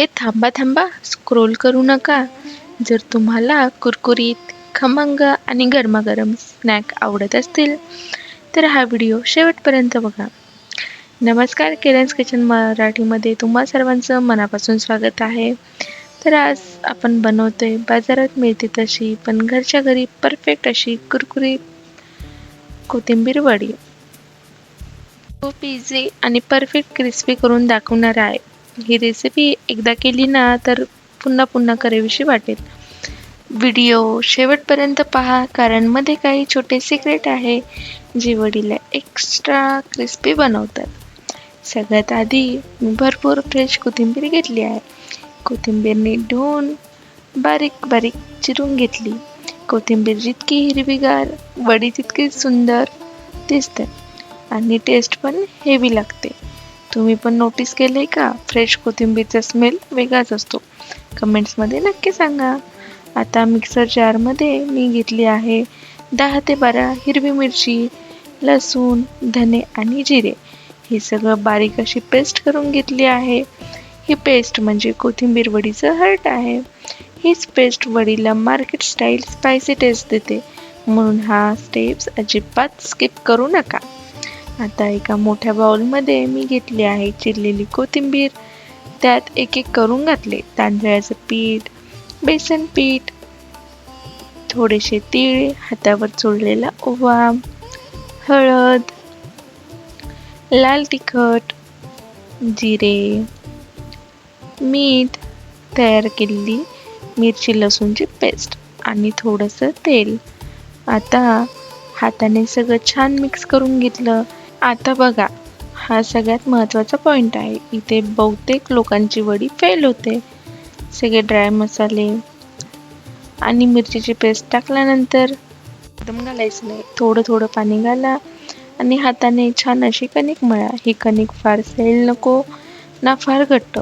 हे थांबा थांबा स्क्रोल करू नका. जर तुम्हाला कुरकुरीत खमंग आणि गरमागरम स्नॅक आवडत असतील तर हा व्हिडिओ शेवटपर्यंत बघा. नमस्कार किरण's किचन मराठीमध्ये तुम्हा सर्वांचं मनापासून स्वागत आहे. तर आज आपण बनवतो आहे बाजारात मिळते तशी पण घरच्या घरी परफेक्ट अशी कुरकुरीत कोथिंबीर वडी. खूप इझी आणि परफेक्ट क्रिस्पी करून दाखवणार आहे. ही रेसिपी एकदा केली ना तर पुन्हा पुन्हा करावीशी वाटेल. व्हिडिओ शेवटपर्यंत पहा कारण मध्ये काही छोटे सिक्रेट आहे जे वडीला एक्स्ट्रा क्रिस्पी बनवतात. सगळ्यात आधी मी भरपूर फ्रेश कोथिंबीर घेतली आहे. कोथिंबीर धुवून बारीक बारीक चिरून घेतली. कोथिंबीर जितकी हिरवीगार वडी तितकी सुंदर दिसते. आणि टेस्ट पण हेवी लागते. तुम्ही पण नोटीस केले का? फ्रेश कोथिंबीरचा स्मेल वेगळाच असतो. कमेंट्समध्ये नक्की सांगा. आता मिक्सर जारमध्ये मी घेतली आहे दहा ते बारा हिरवी मिरची लसूण धने आणि जिरे. हे सगळं बारीक अशी पेस्ट करून घेतली आहे. ही पेस्ट म्हणजे कोथिंबीर वडीचं हर्ट आहे. हीच पेस्ट वडीला मार्केट स्टाईल स्पायसी टेस्ट देते. म्हणून हा स्टेप्स अजिबात स्किप करू नका. आता एका मोठ्या बाउलमध्ये मी घेतली आहे चिरलेली कोथिंबीर. त्यात एक एक करून घातले. तांदळाचं पीठ बेसन पीठ थोडेसे तीळ हातावर चोळलेला ओवा हळद लाल तिखट जिरे मीठ तयार केलेली मिरची लसूणची पेस्ट आणि थोडंसं तेल. आता हाताने सगळं छान मिक्स करून घेतलं. आता बघा हा सगळ्यात महत्त्वाचा पॉईंट आहे. इथे बहुतेक लोकांची वडी फेल होते. सगळे ड्राय मसाले आणि मिरचीची पेस्ट टाकल्यानंतर एकदम घालायचं नाही. थोडं थोडं पाणी घाला आणि हाताने छान अशी कणिक मळा. ही कणिक फार सैल नको ना फार घट्ट.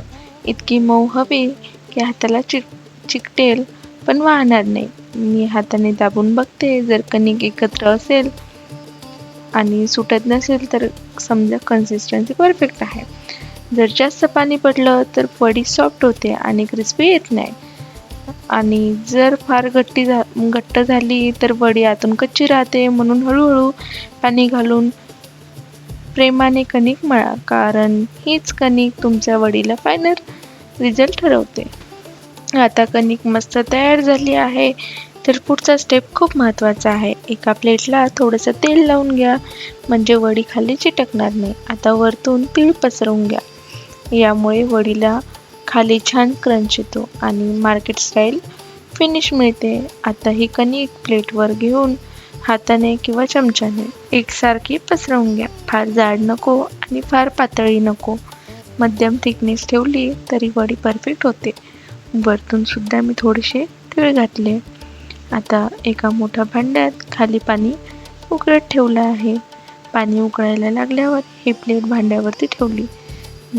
इतकी मऊ हवी की हाताला चिक चिकटेल पण वाहणार नाही. मी हाताने दाबून बघते. जर कणिक एकत्र असेल आणि सुटत नसेल तर समजा कन्सिस्टन्सी परफेक्ट आहे. जर जास्त पाणी पडलं तर वडी सॉफ्ट होते आणि क्रिस्पी येत नाही. आणि जर फार घट्टी झा घट्ट झाली तर वडी आतून कच्ची राहते. म्हणून हळूहळू पाणी घालून प्रेमाने कणिक मळा. कारण हीच कणिक तुमच्या वडीला फायनल रिझल्ट ठरवते. आता कणिक मस्त तयार झाली आहे. तर पुढचा स्टेप खूप महत्त्वाचा आहे. एका प्लेटला थोडंसं तेल लावून घ्या. म्हणजे वडी खाली चिटकणार नाही. आता वरतून तीळ पसरवून घ्या. यामुळे वडीला खाली छान क्रंच येतो आणि मार्केट स्टाईल फिनिश मिळते. आता ही कणिक प्लेटवर घेऊन हाताने किंवा चमच्याने एकसारखी पसरवून घ्या. फार जाड नको आणि फार पातळी नको. मध्यम थिकनेस ठेवली तरी वडी परफेक्ट होते. वरतून सुद्धा मी थोडेसे तीळ घातले. आता एका मोठ्या भांड्यात खाली पाणी उकळत ठेवलं आहे. पाणी उकळायला लागल्यावर ही प्लेट भांड्यावरती ठेवली.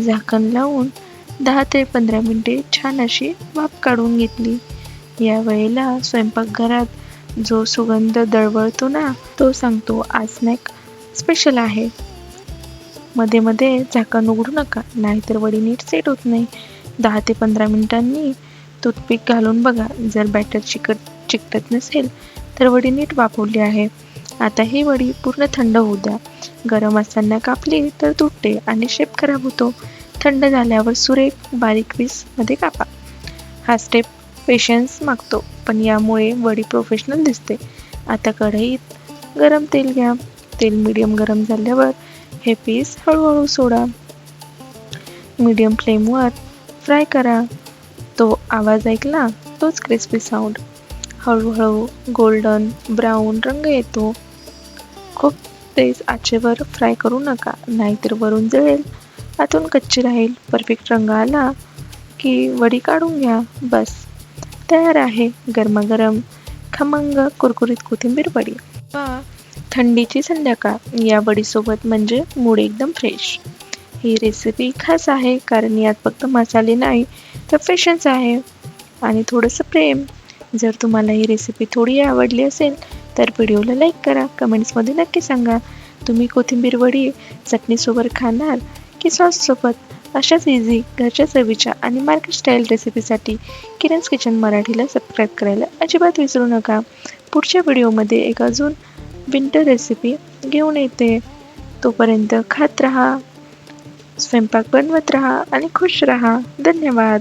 झाकण लावून दहा ते पंधरा मिनटे छान अशी वाफ काढून घेतली. या वेळेला स्वयंपाकघरात जो सुगंध दळवळतो ना तो सांगतो आज स्नॅक स्पेशल आहे. मध्ये मध्ये झाकण उघडू नका नाहीतर वडी नीट सेट होत नाही. दहा ते पंधरा मिनिटांनी टूथपिक घालून बघा जर बॅटर चिकट चिकटत नसेल तर वडी नीट वापरली आहे. आता ही वडी पूर्ण थंड होऊ द्या. गरम असताना कापली तर तुटते आणि शेप खराब होतो. थंड झाल्यावर सुरेख बारीक पीसमध्ये कापा. हा स्टेप पेशन्स मागतो पण यामुळे वडी प्रोफेशनल दिसते. आता कढईत गरम तेल घ्या. तेल मीडियम गरम झाल्यावर हे पीस हळूहळू सोडा. मीडियम फ्लेमवर फ्राय करा. तो आवाज ऐकला तोच क्रिस्पी साऊंड हळूहळू गोल्डन ब्राऊन रंग येतो. खूप तेज आचेवर फ्राय करू नका नाहीतर वरून जळेल. आतून कच्ची राहील परफेक्ट रंग आला की वडी काढून घ्या बस. तयार आहे गरमागरम खमंग कुरकुरीत कोथिंबीर वडी. वा थंडीची संध्याकाळ या वडीसोबत म्हणजे मूड एकदम फ्रेश ही रेसिपी खास आहे कारण यात फक्त मसाले नाही तर पेशन्स आहे. आणि थोडंसं प्रेम. जर तुम्हाला ही रेसिपी थोडी आवडली असेल तर व्हिडिओला लाईक करा. कमेंट्समध्ये नक्की सांगा. तुम्ही कोथिंबीर वडी चटणीसोबत खाणार की सॉससोबत अशाच इझी घरच्या चवीच्या आणि मार्केट स्टाईल रेसिपीसाठी किरण's किचन मराठीला सबस्क्राईब करायला अजिबात विसरू नका. पुढच्या व्हिडिओमध्ये एक अजून विंटर रेसिपी घेऊन येते. तोपर्यंत खात राहा स्वयंपाक बनवत राहा आणि खुश राहा. धन्यवाद.